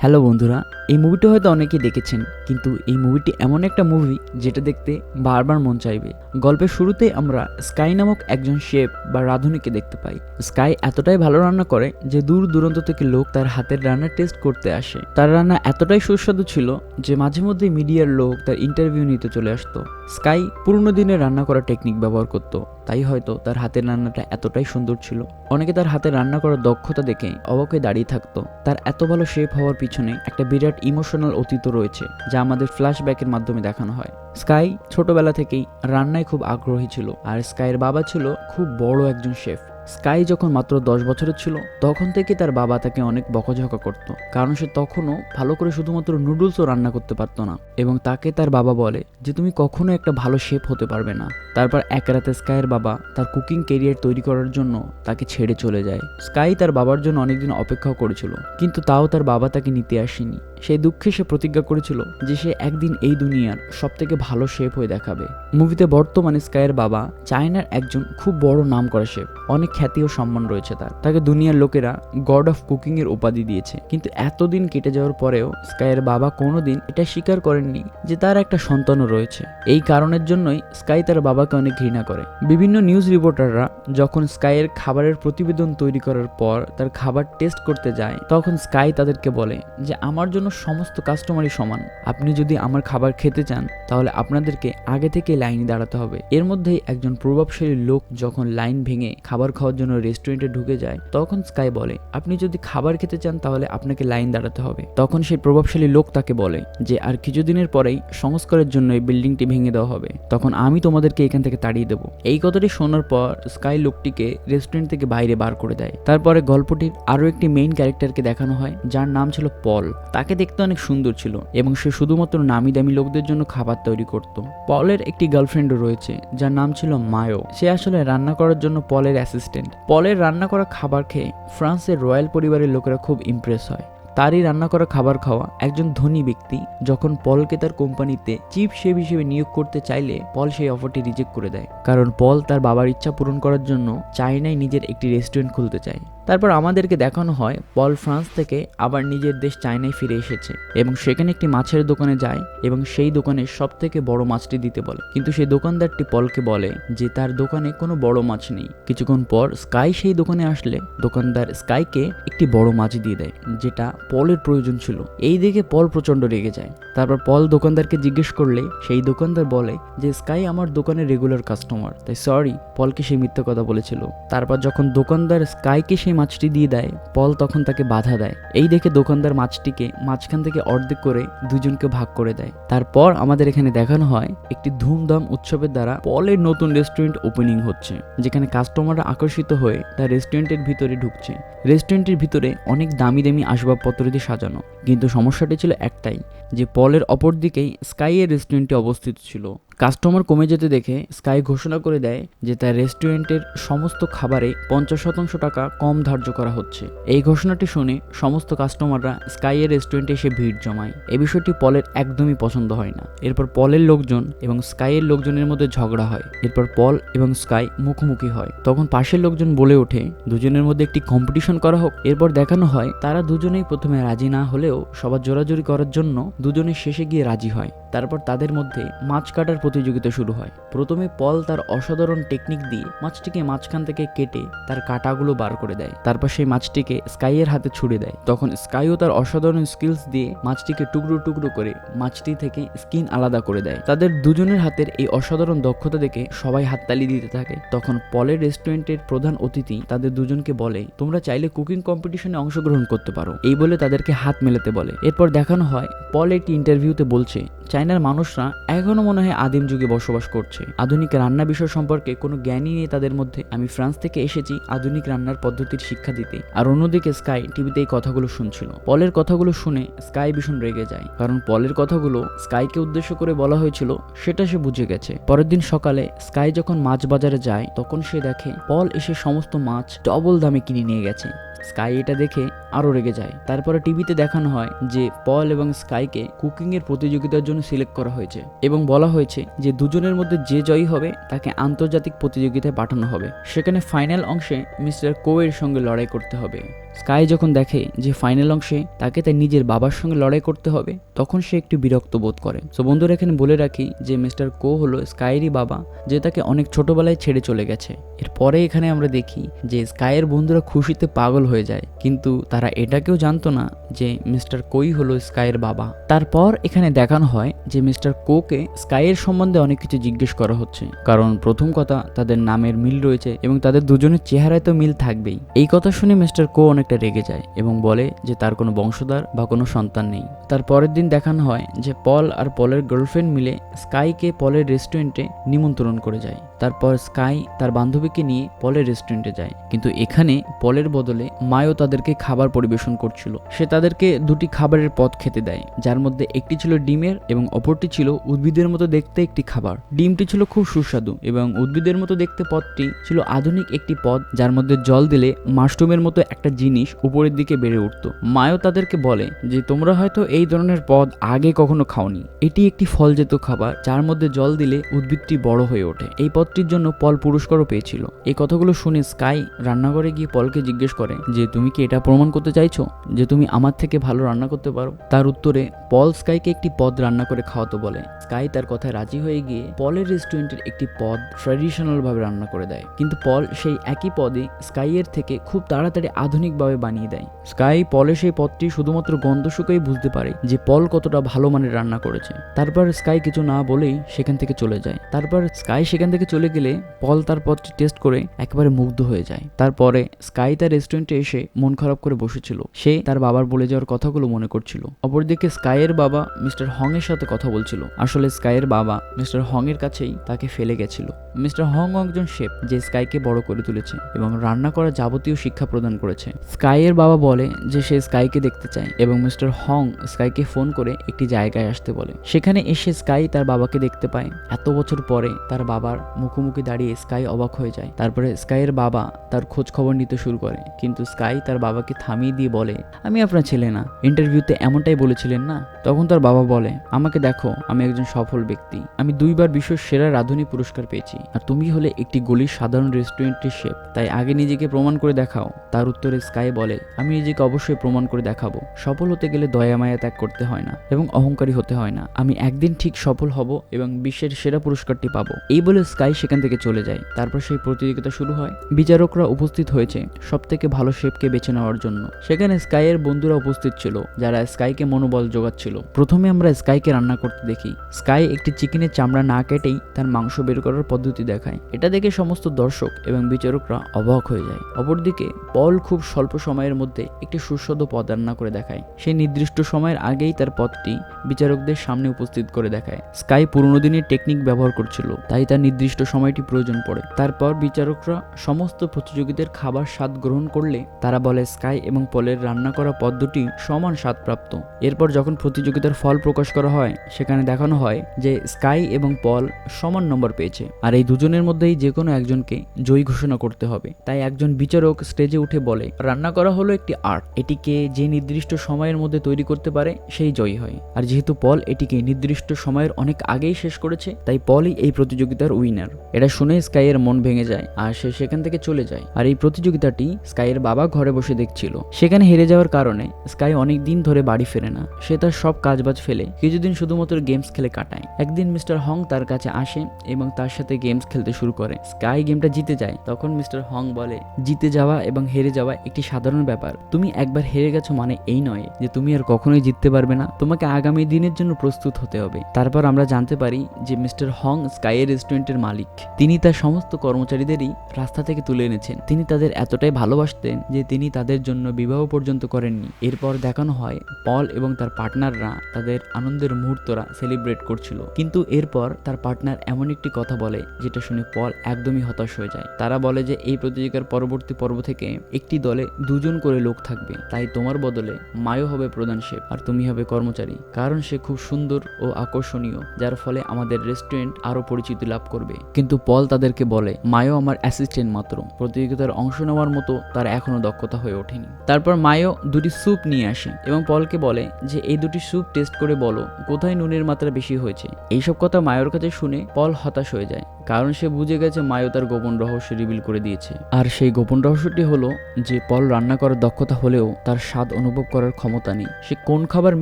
Hello বন্ধুরা এই মুভিটা হয়তো অনেকেই দেখেছেন, কিন্তু এই মুভিটি এমন একটা মুভি যেটা দেখতে বারবার মন চাইবে। গল্পের শুরুতে আমরা স্কাই নামক একজন শেফ বা রাঁধুনিকে দেখতে পাই। স্কাই এতটাই ভালো রান্না করে যে দূর দূরান্ত থেকে লোক তার হাতের রান্না টেস্ট করতে আসে। তার রান্না এতটাই সুস্বাদু ছিল যে মাঝে মধ্যে মিডিয়ার লোক তার ইন্টারভিউ নিতে চলে আসতো। স্কাই পুরনো দিনে রান্না করা টেকনিক ব্যবহার করত, তাই হয়তো তার হাতের রান্নাটা এতটাই সুন্দর ছিল। অনেকে তার হাতে রান্না করার দক্ষতা দেখে অবাক দাঁড়িয়ে থাকতো। তার এত ভালো শেফ হওয়ার পিছনে একটা বিরাট ইমোশনাল অতীত রয়েছে, যা আমাদের ফ্ল্যাশব্যাকের মাধ্যমে দেখানো হয়। স্কাই ছোটবেলা থেকেই রান্নায় খুব আগ্রহী ছিল, আর স্কাইয়ের বাবা ছিল খুব বড় একজন শেফ স্কাই যখন মাত্র দশ বছরের ছিল, তখন থেকে তার বাবা তাকে অনেক বকাঝকা করত। কারণ সে তখনও ভালো করে শুধুমাত্র নুডলসও রান্না করতে পারতো না। এবং তাকে তার বাবা বলে যে, তুমি কখনো একটা ভালো শেফ হতে পারবে না। তারপর এক রাতে স্কাইয়ের বাবা তার কুকিং কেরিয়ার তৈরি করার জন্য তাকে ছেড়ে চলে যায়। স্কাই তার বাবার জন্য অনেকদিন অপেক্ষাও করেছিল, কিন্তু তাও তার বাবা তাকে নিতে আসেনি। সেই দুঃখে সে প্রতিজ্ঞা করেছিল যে, সে একদিন এই দুনিয়ার সব থেকে ভালো শেফ হয়ে দেখাবে। মুভিতে বর্তমানে স্কাইয়ের বাবা চায়নার একজন খুব বড় নাম করা শেফ। অনেক খ্যাতি ও সম্মান রয়েছে তার। তাকে দুনিয়ার লোকেরা গড অফ কুকিং এর উপাধি দিয়েছে। কিন্তু এতদিন কেটে যাওয়ার পরেও স্কাইয়ের বাবা কোনোদিন এটা স্বীকার করেননি যে তার একটা সন্তানও রয়েছে। এই কারণের জন্যই স্কাই তার বাবাকে অনেক ঘৃণা করে। বিভিন্ন নিউজ রিপোর্টাররা যখন স্কাইয়ের খাবারের প্রতিবেদন তৈরি করার পর তার খাবার টেস্ট করতে যায়, তখন স্কাই তাদেরকে বলে যে, আমার জন্য সমস্ত কাস্টমারই সমান। আপনি যদি আমার খাবার খেতে চান, তাহলে আপনাদেরকে আগে থেকে লাইনে দাঁড়াতে হবে। এর মধ্যেই একজন প্রভাবশালী লোক যখন লাইন ভেঙে খাবার খাওয়ার জন্য রেস্টুরেন্টে ঢুকে যায়, তখন স্কাই বলে, আপনি যদি খাবার খেতে চান তাহলে আপনাকে লাইন দাঁড়াতে হবে। তখন সেই প্রভাবশালী লোক তাকে বলে যে, আর কিছুদিনের পরেই সংস্কারের জন্য এই বিল্ডিংটি ভেঙে দেওয়া হবে। তখন আমি তোমাদেরকে এখান থেকে তাড়িয়ে দেবো। এই কথাটি শোনার পর স্কাই লোকটিকে রেস্টুরেন্ট থেকে বাইরে বার করে দেয়। তারপরে গল্পটির আরও একটি মেইন ক্যারেক্টারকে দেখানো হয়, যার নাম ছিল পল তাকে দেখতে অনেক সুন্দর ছিল এবং সে শুধুমাত্র নামি দামি লোকদের জন্য খাবার তৈরি করত। পলের একটি গার্লফ্রেন্ডও রয়েছে, যার নাম ছিল মায়ো সে আসলে রান্না করার জন্য পলের অ্যাসিস্ট্যান্ট পলের রান্না করা খাবার খেয়ে ফ্রান্সের রয়্যাল পরিবারের লোকেরা খুব ইমপ্রেস হয়। তারই রান্না করা খাবার খাওয়া একজন ধনী ব্যক্তি যখন পলকে তার কোম্পানিতে চিফ শেফ হিসেবে নিয়োগ করতে চাইলে পল সেই অফারটি রিজেক্ট করে দেয়। কারণ পল তার বাবার ইচ্ছা পূরণ করার জন্য চায়নায় নিজের একটি রেস্টুরেন্ট খুলতে চায়। তারপর আমাদেরকে দেখানো হয় পল ফ্রান্স থেকে আবার নিজের দেশ চায়নায় ফিরে এসেছে এবং সেখানে একটি মাছের দোকানে যায় এবং সেই দোকানে সব থেকে বড় মাছটি দিতে বলে। কিন্তু সেই দোকানদারটি পলকে বলে যে তার দোকানে কোনো বড় মাছ নেই। কিছুক্ষণ পর স্কাই সেই দোকানে আসলে দোকানদার স্কাইকে একটি বড় মাছ দিয়ে দেয়, যেটা পলের প্রয়োজন ছিল। এই দেখে পল প্রচণ্ড রেগে যায়। তারপর পল দোকানদারকে জিজ্ঞেস করলে, সেই দোকানদার বলে যে, স্কাই আমার দোকানের রেগুলার কাস্টমার তাই সরি পলকে সেই মিথ্যা কথা বলেছিল। তারপর যখন দোকানদার স্কাইকে সেই মাছটি দিয়ে দেয়। পল তখন তাকে বাধা দেয়। এই দেখে দোকানদার মাছটিকে মাঝখান থেকে অর্ধেক করে দুজনকে ভাগ করে দেয়। তারপর আমাদের এখানে দেখানো হয় একটি ধুমধাম উৎসবের দ্বারা পলের নতুন রেস্টুরেন্ট ওপেনিং হচ্ছে, যেখানে কাস্টমাররা আকর্ষিত হয়ে তার রেস্টুরেন্টের ভিতরে ঢুকছে। রেস্টুরেন্টের ভিতরে অনেক দামি দামি আসবাবপত্র দিয়ে সাজানো, কিন্তু সমস্যাটি ছিল একটাই, যে পলের অপর দিকেই স্কাইয়ের রেস্টুরেন্টটি অবস্থিত ছিল। কাস্টমার কমে যেতে দেখে স্কাই ঘোষণা করে দেয় যে তার রেস্টুরেন্টের সমস্ত খাবারে পঞ্চাশ শতাংশ টাকা কম ধার্য করা হচ্ছে। এই ঘোষণাটি শুনে সমস্ত কাস্টমাররা স্কাইয়ের রেস্টুরেন্টে এসে ভিড় জমায়। এ বিষয়টি পলের একদমই পছন্দ হয় না। এরপর পলের লোকজন এবং স্কাইয়ের লোকজনের মধ্যে ঝগড়া হয়। এরপর পল এবং স্কাই মুখোমুখি হয়। তখন পাশের লোকজন বলে ওঠে, দুজনের মধ্যে একটি কম্পিটিশন করা হোক। এরপর দেখানো হয়, তারা দুজনেই প্রথমে রাজি না হলেও সবার জোরাজোরি করার জন্য দুজনে শেষে গিয়ে রাজি হয়। তারপর তাদের মধ্যে মাছ কাটার প্রতিযোগিতা শুরু হয়। প্রথমে পল তার অসাধারণ টেকনিক দিয়ে মাছটিকে মাঝখান থেকে কেটে তার কাটাগুলো বার করে দেয়। তারপর সেই মাছটিকে স্কাইয়ের হাতে ছুড়ে দেয়। তখন স্কাইও তার অসাধারণ স্কিলস দিয়ে মাছটিকে টুকরো টুকরো করে মাছটি থেকে স্কিন আলাদা করে দেয়। তাদের দুজনের হাতের এই অসাধারণ দক্ষতা দেখে সবাই হাততালি দিতে থাকে। তখন পলের রেস্টুরেন্টের প্রধান অতিথি তাদের দুজনকে বলে, তোমরা চাইলে কুকিং কম্পিটিশনে অংশগ্রহণ করতে পারো। এই বলে তাদেরকে হাত মেলাতে বলে। এরপর দেখানো হয়, পল একটি ইন্টারভিউতে বলছে চায়নার মানুষরা এখনও মনে হয় আদিম যুগে বসবাস করছে। আধুনিক রান্না বিষয় সম্পর্কে কোনো জ্ঞানই নেই তাদের মধ্যে। আমি ফ্রান্স থেকে এসেছি আধুনিক রান্নার পদ্ধতির শিক্ষা দিতে। আর অন্যদিকে স্কাই টিভিতে এই কথাগুলো শুনছিল। পলের কথাগুলো শুনে স্কাই ভীষণ রেগে যায়। কারণ পলের কথাগুলো স্কাইকে উদ্দেশ্য করে বলা হয়েছিল, সেটা সে বুঝে গেছে। পরের দিন সকালে স্কাই যখন মাছ বাজারে যায়, তখন সে দেখে পল এসে সমস্ত মাছ ডবল দামে কিনে নিয়ে গেছে। স্কাই এটা দেখে আরও রেগে যায়। তারপরে টিভিতে দেখানো হয় যে পল এবং স্কাইকে কুকিং এর প্রতিযোগিতার জন্য সিলেক্ট করা হয়েছে এবং বলা হয়েছে যে দুজনের মধ্যে যে জয়ী হবে তাকে আন্তর্জাতিক প্রতিযোগিতায় পাঠানো হবে। সেখানে ফাইনাল অংশে মিস্টার কোয়ের সঙ্গে লড়াই করতে হবে। স্কাই যখন দেখে যে ফাইনাল অংশে তাকে তার নিজের বাবার সঙ্গে লড়াই করতে হবে, তখন সে একটু বিরক্ত বোধ করে। সো বন্ধুরা, এখানে বলে রাখি যে মিস্টার কো হলো স্কাইয়েরই বাবা, যে তাকে অনেক ছোটবেলায় ছেড়ে চলে গেছে। এরপরে এখানে আমরা দেখি যে স্কাইয়ের বন্ধুরা খুশিতে পাগল হয়ে যায়, কিন্তু তারা এটাকেও জানতো না যে মিস্টার কোই হলো স্কাইয়ের বাবা। তারপর এখানে দেখানো হয় যে মিস্টার কোকে স্কাইয়ের সম্বন্ধে অনেক কিছু জিজ্ঞেস করা হচ্ছে, কারণ প্রথম কথা তাদের নামের মিল রয়েছে এবং তাদের দুজনের চেহারায় তো মিল থাকবেই। এই কথা শুনে মিস্টার কো অনেকটা রেগে যায় এবং বলে যে তার কোনো বংশধর বা কোনো সন্তান নেই। তার পরের দিন দেখানো হয় যে পল আর পলের গার্লফ্রেন্ড মিলে স্কাইকে পলের রেস্টুরেন্টে নিমন্ত্রণ করে যায়। তারপর স্কাই তার বান্ধবীকে নিয়ে পলের রেস্টুরেন্টে যায়। কিন্তু এখানে পলের বদলে মায়ও তাদেরকে খাবার পরিবেশন করছিল। সে তাদেরকে দুটি খাবারের পদ খেতে দেয়, যার মধ্যে একটি ছিল ডিমের এবং অপরটি ছিল উদ্ভিদের মতো দেখতে একটি খাবার। ডিমটি ছিল খুব সুস্বাদু এবং উদ্ভিদের মতো দেখতে পদটি ছিল আধুনিক একটি পদ, যার মধ্যে জল দিলে মাশরুমের মতো একটা জিনিস উপরের দিকে বেড়ে উঠত। মায়ও তাদেরকে বলে যে, তোমরা হয়তো এই ধরনের পদ আগে কখনো খাওনি। এটি একটি ফলজাত খাবার, যার মধ্যে জল দিলে উদ্ভিদটি বড় হয়ে ওঠে। এই পদটির জন্য পল পুরস্কারও পেয়েছিল। এই কথাগুলো শুনে স্কাই রান্নাঘরে গিয়ে পলকে জিজ্ঞেস করে, যে তুমি কি এটা প্রমাণ করতে চাইছো? যে তুমি আমার থেকে ভালো রান্না করতে পারো? তার উত্তরে, পল স্কাইকে একটি পদ রান্না করে খাওয়াতে বলে। স্কাই তার কথায় রাজি হয়ে গিয়ে পলের রেস্টুরেন্টের একটি পদ ট্র্যাডিশনাল ভাবে রান্না করে দেয়। কিন্তু পল সেই একই পদে স্কাইয়ের থেকে খুব তাড়াতাড়ি আধুনিকভাবে বানিয়ে দেয়। স্কাই পলের সেই পদটি শুধুমাত্র গন্ধ শুকেই বুঝতে পারে যে পল কতটা ভালো মানের রান্না করেছে। তারপর স্কাই কিছু না বলেই সেখান থেকে চলে যায়। তারপর স্কাই সেখান থেকে চলে গেলে পল তার পদটি টেস্ট করে একেবারে মুগ্ধ হয়ে যায়। তারপরে স্কাই তার রেস্টুরেন্টে এসে মন খারাপ করে বসেছিল। সে তার বাবার বলে যাওয়ার কথাগুলো মনে করছিল। অপরদিকে স্কাইয়ের বাবা মিস্টার হং এর সাথে কথা বলছিল। আসলে স্কাইয়ের বাবা মিস্টার হং এর কাছেই তাকে ফেলে গেছিল। মিস্টার হং একজন শেফ যে স্কাইকে বড় করে তুলেছে এবং রান্না করা যাবতীয় শিক্ষা প্রদান করেছে। স্কাইয়ের বাবা বলে যে সে স্কাইকে দেখতে চায় এবং মিস্টার হং স্কাইকে ফোন করে একটি জায়গায় আসতে বলে। সেখানে এসে স্কাই তার বাবাকে দেখতে পায়। এত বছর পরে তার বাবার মুখোমুখি দাঁড়িয়ে স্কাই অবাক হয়ে যায়। তারপরে স্কাইয়ের বাবা তার খোঁজ খবর নিতে শুরু করে। কিন্তু স্কাই তার বাবাকে থামিয়ে দিয়ে বলে, আমি আপনার ছেলে না। ইন্টারভিউতে এমনটাই বলেছিলেন না? তখন তার বাবা বলে, আমাকে দেখো, আমি একজন সফল ব্যক্তি। আমি দুইবার বিশ্বের সেরা রাঁধুনি পুরস্কার পেয়েছি। আর তুমি হলে একটি গলির সাধারণ রেস্টুরেন্টের শেফ। তাই আগে নিজেকে প্রমাণ করে দেখাও। তার উত্তরে স্কাই বলে, আমি নিজেকে অবশ্যই প্রমাণ করে দেখাবো। সফল হতে গেলে দয়া, মায়া ত্যাগ করতে হয় না এবং অহংকারী হতে হয় না। আমি একদিন ঠিক সফল হব এবং বিশ্বের সেরা পুরস্কারটি পাবো। এই বলে স্কাই সেখান থেকে চলে যায়। তারপর সেই প্রতিযোগিতা শুরু হয়। বিচারকরা উপস্থিত হয়েছে সব থেকে ভালো শেপকে বেছে নেওয়ার জন্য। সেখানে স্কাইয়ের বন্ধুরা উপস্থিত ছিল, যারা স্কাইকে মনোবল যোগাচ্ছিল। প্রথমে আমরা স্কাইকে রান্না করতে দেখি। স্কাই একটি চিকেনের চামড়া না কেটেই তার মাংস বের করার পদ্ধতি দেখায়। এটা দেখে সমস্ত দর্শক এবং বিচারকরা অবাক হয়ে যায়। অপরদিকে, পল খুব স্বল্প সময়ের মধ্যে একটি সুস্বাদু পদ রান্না করে দেখায়। সেই নির্দিষ্ট সময়ের আগেই তার পদটি বিচারকদের সামনে উপস্থিত করে দেখায়। স্কাই পুরনো দিনের টেকনিক ব্যবহার করছিল, তাই তার নির্দিষ্ট সময়টি প্রয়োজন পড়ে। তারপর বিচারকরা সমস্ত প্রতিযোগীদের খাবার স্বাদ গ্রহণ করলে তারা বলে স্কাই এবং পলের রান্না করা পদ্ধতি সমান স্বাদপ্রাপ্ত। এরপর যখন প্রতিযোগিতার ফল প্রকাশ করা হয়, সেখানে দেখানো হয় যে স্কাই এবং পল সমান নম্বর পেয়েছে। আর এই দুজনের মধ্যেই যে কোনো একজনকে জয়ী ঘোষণা করতে হবে। তাই একজন বিচারক স্টেজে উঠে বলে, রান্না করা হলো একটি আর্ট। এটিকে যে নির্দিষ্ট সময়ের মধ্যে তৈরি করতে পারে, সেই জয়ী হয়। আর যেহেতু পল এটিকে নির্দিষ্ট সময়ের অনেক আগেই শেষ করেছে, তাই পলই এই প্রতিযোগিতার উইনার এটা শুনে স্কাইয়ের মন ভেঙে যায় আর সে সেখান থেকে চলে যায়। আর এই প্রতিযোগিতাটি স্কাইয়ের বাবা ঘরে বসে দেখছিল। সেখানে হেরে যাওয়ার কারণে স্কাই অনেক দিন ধরে বাড়ি ফেরে না। সে তার সব কাজবাজ ফেলে, কিছুদিন শুধুমাত্র গেমস খেলে কাটায়। একদিন মিস্টার হং তার কাছে আসে এবং তার সাথে গেমস খেলতে শুরু করে। স্কাই গেমটা জিতে যায়, তখন মিস্টার হং বলে, জিতে যাওয়া এবং হেরে যাওয়া একটি সাধারণ ব্যাপার। তুমি একবার হেরে গেছো মানে এই নয় যে তুমি আর কখনোই জিততে পারবে না। তোমাকে আগামী দিনের জন্য প্রস্তুত হতে হবে। তারপর আমরা জানতে পারি যে মিস্টার হং স্কাইয়ের রেস্টুরেন্টের মালিক। তিনি তার সমস্ত কর্মচারীদেরই রাস্তা থেকে তুলে এনেছেন। তিনি তাদের এতটাই ভালোবাসতেন যে তিনি তাদের জন্য বিবাহ পর্যন্ত করেননি। এরপর দেখানো হয়, পল এবং তার পার্টনাররা তাদের আনন্দের মুহূর্তরা সেলিব্রেট করছিল। কিন্তু এরপর তার পার্টনার এমন একটি কথা বলে, যেটা শুনে পল একদমই হতাশ হয়ে যায়। তারা বলে যে, এই প্রতিযোগিতার পরবর্তী পর্ব থেকে একটি দলে দুজন করে লোক থাকবে। তাই তোমার বদলে মায়ও হবে প্রধান শেফ আর তুমি হবে কর্মচারী। কারণ সে খুব সুন্দর ও আকর্ষণীয়, যার ফলে আমাদের রেস্টুরেন্ট আরও পরিচিতি লাভ করবে। কিন্তু পল তাদেরকে বলে, মায়ো আমার অ্যাসিস্ট্যান্ট মাত্র। প্রতিযোগিতার অংশ নেওয়ার মতো তার এখনও দক্ষতা হয়ে ওঠেনি। তারপর মায়ো দুটি স্যুপ নিয়ে আসে এবং পলকে বলে যে, এই দুটি স্যুপ টেস্ট করে বলো, কোথায় নুনের মাত্রা বেশি হয়েছে? এইসব কথা মায়োর কাছে শুনে পল হতাশ হয়ে যায়, কারণ সে বুঝে গেছে মায়ো তার গোপন রহস্য রিভিল করে দিয়েছে। আর সেই গোপন রহস্যটি হলো যে, পল রান্না করার দক্ষতা হলেও তার স্বাদ অনুভব করার ক্ষমতা নেই। সে কোন খাবার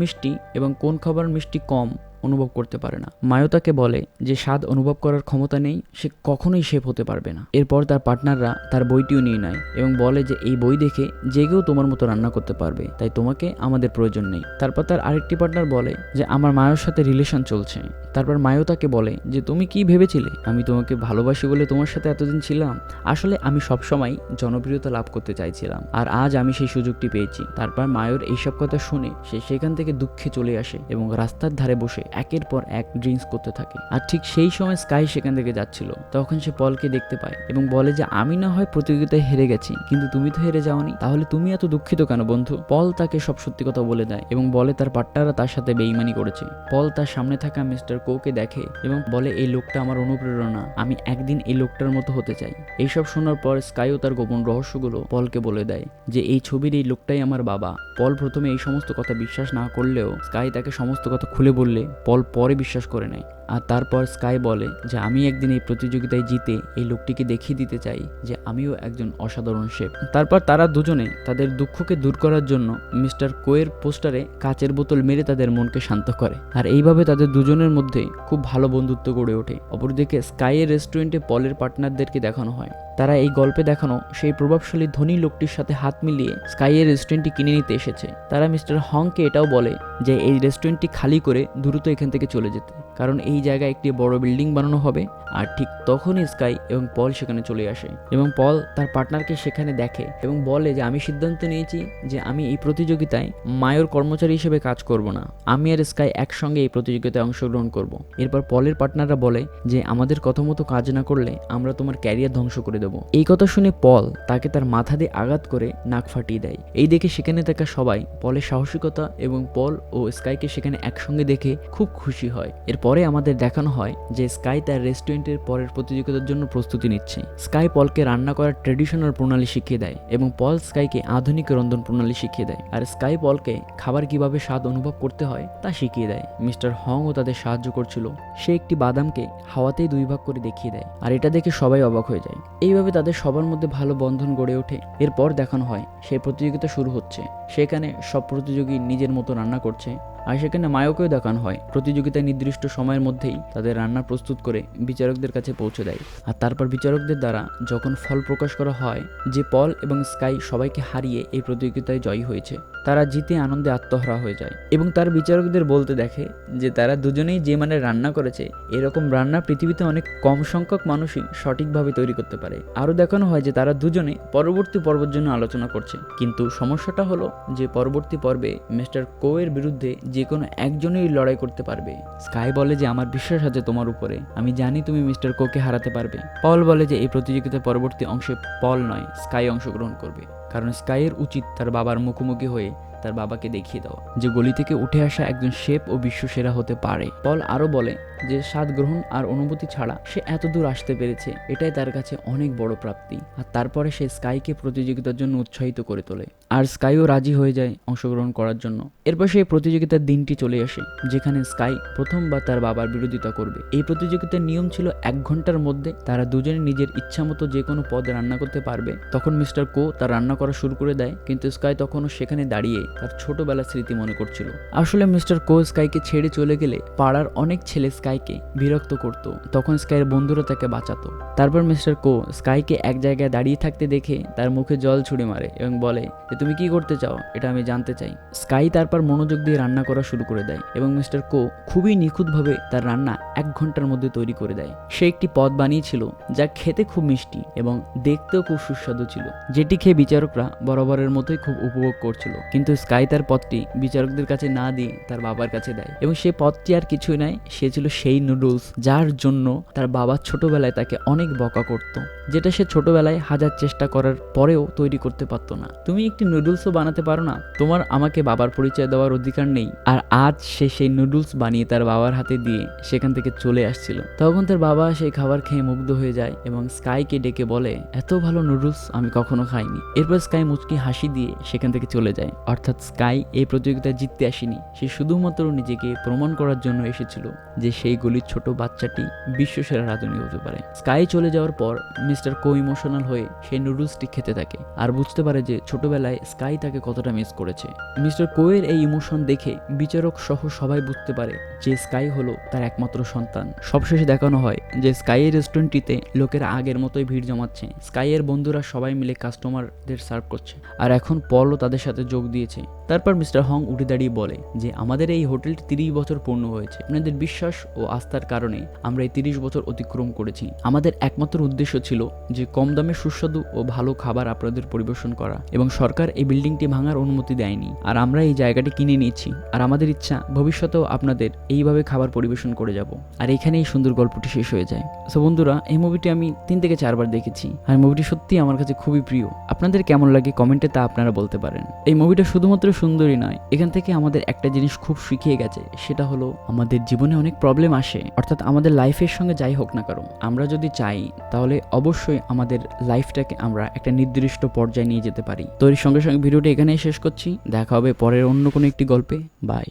মিষ্টি এবং কোন খাবার মিষ্টি কম অনুভব করতে পারে না। মায়ো তাকে বলে যে, স্বাদ অনুভব করার ক্ষমতা নেই, সে কখনোই শেফ হতে পারবে না। এরপর তার পার্টনাররা তার বইটিও নিয়ে নেয় এবং বলে যে, এই বই দেখে যে কেউ তোমার মতো রান্না করতে পারবে, তাই তোমাকে আমাদের প্রয়োজন নেই। তারপর তার আরেকটি পার্টনার বলে যে, আমার মায়ের সাথে রিলেশন চলছে। তারপর মায়ও তাকে বলে যে, তুমি কি ভেবেছিলে? আমি তোমাকে ভালোবাসি বলে তোমার সাথে এতদিন ছিলাম। আসলে আমি সবসময় জনপ্রিয়তা লাভ করতে চাইছিলাম। আর আজ আমি সেই সুযোগটি পেয়েছি। তারপর মায়ের এইসব কথা শুনে সে সেখান থেকে দুঃখে চলে আসে এবং রাস্তার ধারে বসে একের পর এক ড্রিঙ্কস করতে থাকে। আর ঠিক সেই সময় স্কাই সেখান থেকে যাচ্ছিল। তখন সে পলকে দেখতে পায় এবং বলে যে, আমি না হয় প্রতিযোগিতায় হেরে গেছি, কিন্তু তুমি তো হেরে যাওনি। তাহলে তুমি এত দুঃখিত কেন বন্ধু? পল তাকে সব সত্যি কথা বলে দেয় এবং বলে, তার পাট্টারা তার সাথে বেইমানি করেছে। পল তার সামনে থাকা মিস্টার কোকে দেখে এবং বলে, এই লোকটা আমার অনুপ্রেরণা। আমি একদিন এই লোকটার মতো হতে চাই। এইসব শোনার পর স্কাইও তার গোপন রহস্যগুলো পলকে বলে দেয় যে, এই ছবির এই লোকটাই আমার বাবা। পল প্রথমে এই সমস্ত কথা বিশ্বাস না করলেও স্কাই তাকে সমস্ত কথা খুলে বললে। পল পরে বিশ্বাস করে নেয়। আর তারপর স্কাই বলে যে, আমি একদিন এই প্রতিযোগিতায় জিতে এই লোকটিকে দেখিয়ে দিতে চাই যে, আমিও একজন অসাধারণ শেফ। তারপর তারা দুজনে তাদের দুঃখকে দূর করার জন্য মিস্টার কোয়ের পোস্টারে কাচের বোতল মেরে তাদের মনকে শান্ত করে। আর এইভাবে তাদের দুজনের মধ্যে খুব ভালো বন্ধুত্ব গড়ে ওঠে। অপরদিকে স্কাইয়ের রেস্টুরেন্টে পলের পার্টনারদেরকে দেখানো হয়। তারা এই গল্পে দেখানো সেই প্রভাবশালী ধনী লোকটির সাথে হাত মিলিয়ে স্কাইয়ের রেস্টুরেন্টটি কিনে নিতে এসেছে। তারা মিস্টার হংকে এটাও বলে যে, এই রেস্টুরেন্টটি খালি করে দ্রুত এখান থেকে চলে যেতে। কারণ এই জায়গায় একটি বড় বিল্ডিং বানানো হবে, আর ঠিক তখনই স্কাই এবং পল সেখানে চলে আসে। এবং পল তার পার্টনারকে সেখানে দেখে এবং বলে যে, আমি সিদ্ধান্ত নিয়েছি যে আমি এই প্রতিযোগিতায় মায়ের কর্মচারী হিসেবে কাজ করব না। আমি আর স্কাই একসঙ্গে এই প্রতিযোগিতায় অংশগ্রহণ করব। এরপর পলের পার্টনাররা বলে যে, আমাদের কথা মতো কাজ না করলে আমরা তোমার ক্যারিয়ার ধ্বংস করে দেবো। এই কথা শুনে পল তাকে তার মাথা দিয়ে আঘাত করে নাক ফাটিয়ে দেয়। এই দেখে সেখানে থাকা সবাই পলের সাহসিকতা এবং পল ও স্কাইকে সেখানে একসঙ্গে দেখে খুব খুশি হয়। এরপরে আমাদের দেখানো হয় যে স্কাই তার রেস্টুরেন্টের পরের প্রতিযোগিতার জন্য প্রস্তুতি নিচ্ছে। স্কাই পলকে রান্না করার ট্রেডিশনাল প্রণালী শিখিয়ে দেয় এবং পল স্কাইকে আধুনিক রন্ধন প্রণালী শিখিয়ে দেয়। আর স্কাই পলকে খাবার কীভাবে স্বাদ অনুভব করতে হয় তা শিখিয়ে দেয়। মিস্টার হংও তাদের সাহায্য করছিল। সে একটি বাদামকে হাওয়াতেই দুই ভাগ করে দেখিয়ে দেয়। আর এটা দেখে সবাই অবাক হয়ে যায়। এইভাবে তাদের সবার মধ্যে ভালো বন্ধন গড়ে ওঠে। এরপর দেখানো হয়, সেই প্রতিযোগিতা শুরু হচ্ছে। সেখানে সব প্রতিযোগী নিজের মতো রান্না করছে। আর সেখানে মায়োকেও দেখানো হয়। প্রতিযোগিতায় নির্দিষ্ট সময়ের মধ্যেই তাদের রান্না প্রস্তুত করে বিচারকদের কাছে পৌঁছে দেয়। আর তারপর বিচারকদের দ্বারা যখন ফল প্রকাশ করা হয়, যে পল এবং স্কাই সবাইকে হারিয়ে এই প্রতিযোগিতায় জয়ী হয়েছে, তারা জিতে আনন্দে আত্মহারা হয়ে যায়। এবং তার বিচারকদের বলতে দেখে যে তারা দুজনেই যে মানে রান্না করেছে, এরকম রান্না পৃথিবীতে অনেক কম সংখ্যক মানুষই সঠিকভাবে তৈরি করতে পারে। আরও দেখানো হয় যে তারা দুজনে পরবর্তী পর্বের জন্য আলোচনা করছে। কিন্তু সমস্যাটা হলো যে পরবর্তী পর্বে মিস্টার কোয়ের বিরুদ্ধে যে কোনো একজনেরই লড়াই করতে পারবে। স্কাই বলে যে, আমার বিশ্বাস আছে তোমার উপরে। আমি জানি তুমি মিস্টার কোকে হারাতে পারবে। পল বলে যে, এই প্রতিযোগিতার পরবর্তী অংশে পল নয়, স্কাই অংশগ্রহণ করবে। কারণ স্কাইয়ের উচিত তার বাবার মুখোমুখি হয়ে তার বাবাকে দেখিয়ে দেওয়া। যে গলি থেকে উঠে আসা একজন শেপ ও বিশ্বসেরা হতে পারে। পল আরও বলে যে স্বাদ গ্রহণ আর অনুভূতি ছাড়া সে এত দূর আসতে পেরেছে, এটাই তার কাছে অনেক বড় প্রাপ্তি। আর তারপরে সে স্কাইকে প্রতিযোগিতার জন্য উৎসাহিত করে তোলে। আর স্কাইও রাজি হয়ে যায় অংশগ্রহণ করার জন্য। এরপর সেই প্রতিযোগিতার দিনটি চলে আসে, যেখানে স্কাই প্রথমবার তার বাবার বিরোধিতা করবে। এই প্রতিযোগিতার নিয়ম ছিল এক ঘণ্টার মধ্যে তারা দুজনে নিজের ইচ্ছা মতো যে কোনো পদ রান্না করতে পারবে। তখন মিস্টার কো তার রান্না করা শুরু করে দেয়, কিন্তু স্কাই তখনও সেখানে দাঁড়িয়ে তার ছোটবেলার স্মৃতি মনে করছিল। আসলে মিস্টার কো স্কাইকে ছেড়ে চলে গেলে পাড়ার অনেক ছেলে স্কাইকে বিরক্ত করত। তখন স্কাইয়ের বন্ধুরা তাকে বাঁচাতো। তারপর মিস্টার কো স্কাইকে এক জায়গায় দাঁড়িয়ে থাকতে দেখে তার মুখে জল ছুড়ে মারে এবং বলে যে তুমি কি করতে চাও? এটা আমি জানতে চাই। স্কাই তারপর মনোযোগ দিয়ে রান্না করা শুরু করে দেয় এবং মিস্টার কো খুবই নিখুঁতভাবে তার রান্না এক ঘণ্টার মধ্যে তৈরি করে দেয়। সে একটি পদ বানিয়েছিল যা খেতে খুব মিষ্টি এবং দেখতেও খুব সুস্বাদু ছিল, যেটি খেয়ে বিচারকরা বরাবরের মতোই খুব উপভোগ করছিল। কিন্তু স্কাই তার পদটি বিচারকদের কাছে না দিয়ে তার বাবার কাছে দেয় এবং সে পদটি আর কিছুই নয়, সে ছিল সেই নুডলস যার জন্য তার বাবা ছোটবেলায় তাকে অনেক বকা করত, যেটা সে ছোটবেলায় হাজার চেষ্টা করার পরেও তৈরি করতে পারতো না। তুমি একটি নুডলসও বানাতে পারো না? তোমার আমাকে বাবার পরিচয় দেওয়ার অধিকার নেই। আর আজ সে সেই নুডলস বানিয়ে তার বাবার হাতে দিয়ে সেখান থেকে চলে আসছিল। তখন তার বাবা সেই খাবার খেয়ে মুগ্ধ হয়ে যায় এবং স্কাইকে ডেকে বলে, এত ভালো নুডলস আমি কখনো খাইনি। এরপর স্কাই মুচকি হাসি দিয়ে সেখান থেকে চলে যায়। অর্থাৎ স্কাই এই প্রতিযোগিতায় জিততে আসেনি। সে শুধুমাত্র নিজেকে প্রমাণ করার জন্য এসেছিল যে সেই গলির ছোট বাচ্চাটি বিশ্বসেরা রাঁধুনি হতে পারে। স্কাই চলে যাওয়ার পর মিস্টার কো ইমোশনাল হয়ে সেই নুডলসটি খেতে থাকে আর বুঝতে পারে যে ছোটবেলায় স্কাই তাকে কতটা মিস করেছে। মিস্টার কোয়ের এই ইমোশন দেখে বিচারক সহ সবাই বুঝতে পারে যে স্কাই হলো তার একমাত্র সন্তান। সবশেষে দেখানো হয় যে স্কাইয়ের রেস্টুরেন্টটিতে লোকেরা আগের মতোই ভিড় জমাচ্ছে। স্কাইয়ের বন্ধুরা সবাই মিলে কাস্টমারদের সার্ভ করছে। আর এখন পলও তাদের সাথে যোগ দিয়েছে। তারপর মিস্টার হং উঠে দাঁড়িয়ে বলে যে, আমাদের এই হোটেলটি তিরিশ বছর পূর্ণ হয়েছে। আপনাদের বিশ্বাস ও আস্থার কারণে আমরা এই তিরিশ বছর অতিক্রম করেছি। আমাদের একমাত্র উদ্দেশ্য ছিল যে কম দামে সুস্বাদু ও ভালো খাবার আপনাদের পরিবেশন করা এবং সরকার এই বিল্ডিংটি ভাঙার অনুমতি দেয়নি। আর আমরা এই জায়গাটি কিনে নিয়েছি। আর আমাদের ইচ্ছা ভবিষ্যতেও আপনাদের এইভাবে খাবার পরিবেশন করে যাব। আর এখানেই সুন্দর গল্পটি শেষ হয়ে যায়। সো বন্ধুরা, এই মুভিটি আমি তিন থেকে চারবার দেখেছি। আর মুভিটি সত্যি আমার কাছে খুবই প্রিয়। আপনাদের কেমন লাগে কমেন্টে তা আপনারা বলতে পারেন। এই মুভিটা শুধুমাত্র সুন্দরই নয়, এখান থেকে আমাদের একটা জিনিস খুব শিখিয়ে গেছে, সেটা হলো আমাদের জীবনে অনেক প্রবলেম আসে, অর্থাৎ আমাদের লাইফের সঙ্গে যাই হোক না কারও আমরা যদি চাই, তাহলে অবশ্যই আমাদের লাইফটাকে আমরা একটা নির্দিষ্ট পর্যায়ে নিয়ে যেতে পারি। তো এর সঙ্গে সঙ্গে ভিডিওটি এখানেই শেষ করছি, দেখা হবে পরের অন্য কোনো একটি গল্পে বাই